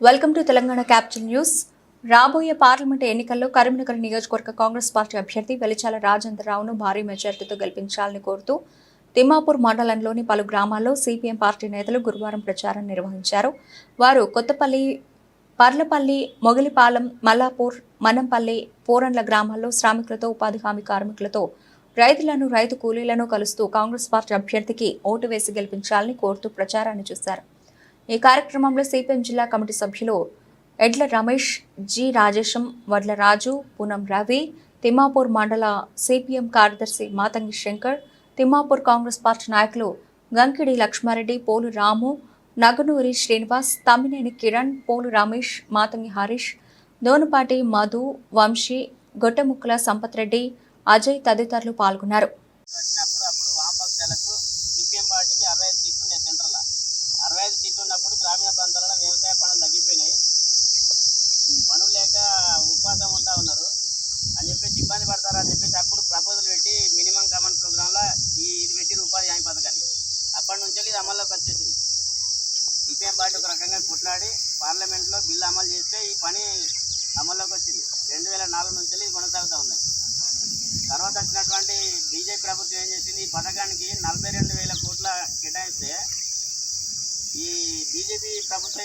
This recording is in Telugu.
Welcome to Telangana capital news రాబోయే పార్లమెంట్ ఎన్నికల్లో కరీంనగర్ నియోజకవర్గ కాంగ్రెస్ పార్టీ అభ్యర్థి వెలిచాల రాజేంద్రరావును భారీ మెజార్టీతో గెలిపించాలని కోరుతూ తిమ్మాపూర్ మండలంలోని పలు గ్రామాల్లో సిపిఎం పార్టీ నేతలు గురువారం ప్రచారం నిర్వహించారు. వారు కొత్తపల్లి పర్లపల్లి మొగిలిపాలెం మల్లాపూర్ మనంపల్లి పోరండ్ల గ్రామాల్లో శ్రామికులతో ఉపాధి హామీ కార్మికులతో రైతులను రైతు కూలీలను కలుస్తూ కాంగ్రెస్ పార్టీ అభ్యర్థికి ఓటు వేసి గెలిపించాలని కోరుతూ ప్రచారాన్ని చేశారు. ఈ కార్యక్రమంలో సిపిఎం జిల్లా కమిటీ సభ్యులు ఎడ్ల రమేష్ జి రాజేశం వడ్ల రాజు పూనం రవి తిమ్మాపూర్ మండల సిపిఎం కార్యదర్శి మాతంగి శంకర్ తిమ్మాపూర్ కాంగ్రెస్ పార్టీ నాయకులు గంకిడి లక్ష్మారెడ్డి పోలు రాము నగనూరి శ్రీనివాస్ తమ్మినేని కిరణ్ పోలు రమేష్ మాతంగి హరీష్ దోనుపాటి మధు వంశీ గొట్టముక్కల సంపత్ రెడ్డి అజయ్ తదితరులు పాల్గొన్నారు. గ్రామీణ ప్రాంతాలలో వ్యవసాయ పనులు తగ్గిపోయినాయి. పనులు లేక ఉపాసం ఉంటా ఉన్నారు. అని చెప్పేసి ఇబ్బంది పడతారు అని చెప్పేసి అప్పుడు ప్రపోజల్ పెట్టి మినిమం కామన్ ప్రోగ్రాంలో ఈ ఇది పెట్టి ఉపాధి హామీ పథకాన్ని. అప్పటి నుంచి ఇది అమల్లోకి వచ్చేసింది. సిపిఎం పార్టీ ఒక రకంగా కొట్లాడి పార్లమెంట్లో బిల్లు అమలు చేస్తే ఈ పని అమల్లోకి వచ్చింది. రెండు వేల నాలుగు నుంచి ఇది కొనసాగుతూ ఉన్నది తర్వాత వచ్చినటువంటి బీజేపీ ప్రభుత్వం ఏం చేసింది? ఈ పథకానికి నలభై రెండు వేల కోట్ల కేటాయిస్తే ఈ బీజేపీ ప్రభుత్వం